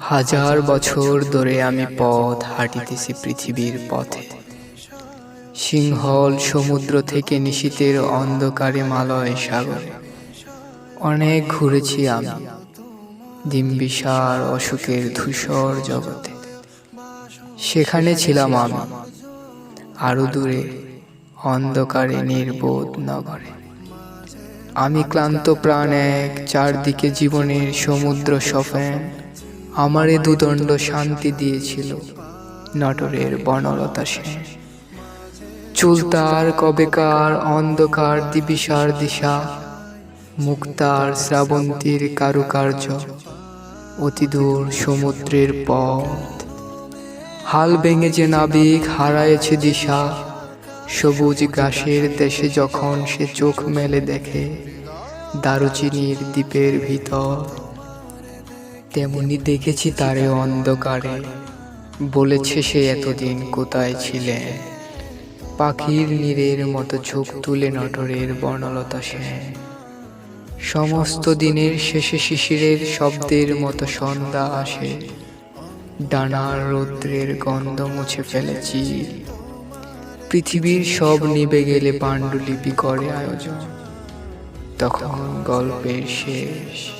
হাজার বছর ধরে আমি পথ হাঁটিতেছি পৃথিবীর পথে। সিংহল সমুদ্র থেকে নিশীতের অন্ধকারে মালয় সাগরে। অনেক ঘুরেছি আমি ডিম্বিসার অসুখের ধূসর জগতে। সেখানে ছিলাম আমি আরও দূরে অন্ধকারে নির্বোধ নগরে। আমি ক্লান্ত প্রাণ এক চারদিকে জীবনের সমুদ্র সফেন আমারে দুদণ্ড শান্তি দিয়েছিল। নটরের বনলতা সেন। চুল তার কবেকার অন্ধকার দিবিসার দিশা মুক্তার শ্রাবন্তীর কারুকার্য অতিদূর সমুদ্রের পথ। হাল ভেঙে যে নাবিক হারায়েছে দিশা, সবুজ ঘাসের দেশে যখন সে চোখ মেলে দেখে, দারুচিনির দ্বীপের ভিতর। তেমনি দেখেছি তারে অন্ধকারে। বলেছে সে এতদিন কোথায় ছিলেন পাখির নীরের মতো চোখ তুলে নটরের বর্ণলতা সেন সমস্ত দিনের শেষে শিশিরের শব্দের মতো সন্ধ্যা আসে। ডানার রৌদ্রের গন্ধ মুছে ফেলেছি। পৃথিবীর সব নিবে গেলে পাণ্ডুলিপি করে আয়োজন। তখন গল্পের শেষ।